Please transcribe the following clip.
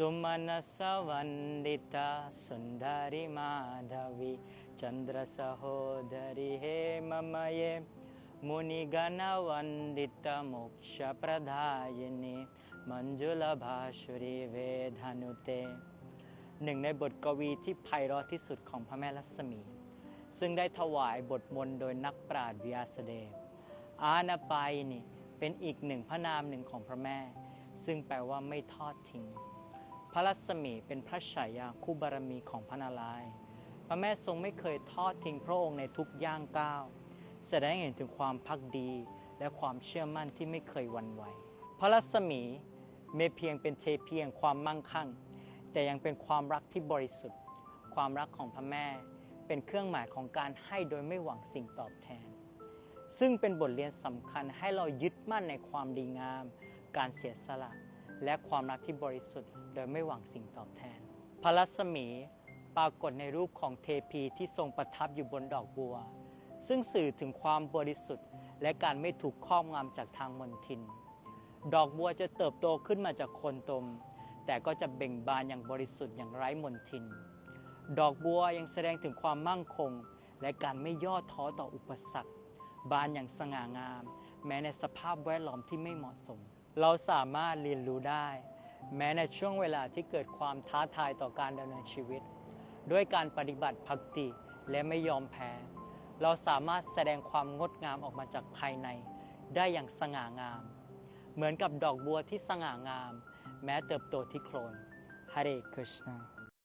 สุมาณสวันดิตาสุนดาริมาดาวีจันทรสโหดริเฮมมะเยมุนิกนวันดิตามุกชประดายนีมัญจุลภาชุรีเวธานุเตหนึ่งในบทกวีที่ไพเราะที่สุดของพระแม่ลักษมี ซึ่งได้ถวายบทมนต์โดยนักปราชญ์วิยาสเดชอานาปายนี่เป็นอีกหนึ่งพระนามหนึ่งของพระแม่ ซึ่งแปลว่าไม่ทอดทิ้ง ระลักษมีเป็นพระฉายาคู่บารมีของพระนารายณ์พระแม่ทรงไม่เคยทอดทิ้งพระองค์ในทุกย่างก้าวแสดงให้เห็นถึงความพักดีและความเชื่อมั่นที่ไม่เคยหวันไหว พระลักษมีไม่เพียงเป็นเทเพีแห่งความมั่งคั่ง แต่ยังเป็นความรักที่บริสุทธิ์ ความรักของพระแม่เป็นเครื่องหมายของการให้โดยไม่หวังสิ่งตอบแทน ซึ่งเป็นบทเรียนสำคัญให้เรายึดมั่นในความดีงาม การเสียสละ และความรักที่บริสุทธิ์ โดยไม่หวังสิ่งตอบแทน พระลักษมีปรากฏในรูปของเทพีที่ทรงประทับอยู่บนดอกบัว ซึ่งสื่อถึงความบริสุทธิ์ และการไม่ถูกครอบงำจากทางมนทิน ดอกบัวจะเติบโตขึ้นมาจากโคนตม แต่ก็จะเบ่งบานอย่างบริสุทธิ์อย่างไร้มนทิน ดอกบัวยังแสดงถึงความมั่งคง และการไม่ย่อท้อต่ออุปสรรค บานอย่างสง่างาม แม้ในสภาพแวดล้อมที่ไม่เหมาะสม เราสามารถเรียนรู้ได้ แม้ในช่วงเวลาที่เกิดความท้าทายต่อการดำเนินชีวิต ด้วยการปฏิบัติภักติและไม่ยอมแพ้ เราสามารถแสดงความงดงามออกมาจากภายใน ได้อย่างสง่างาม เหมือนกับดอกบัวที่สง่างาม แม้เติบโตที่โคลนฮาเรคริชนา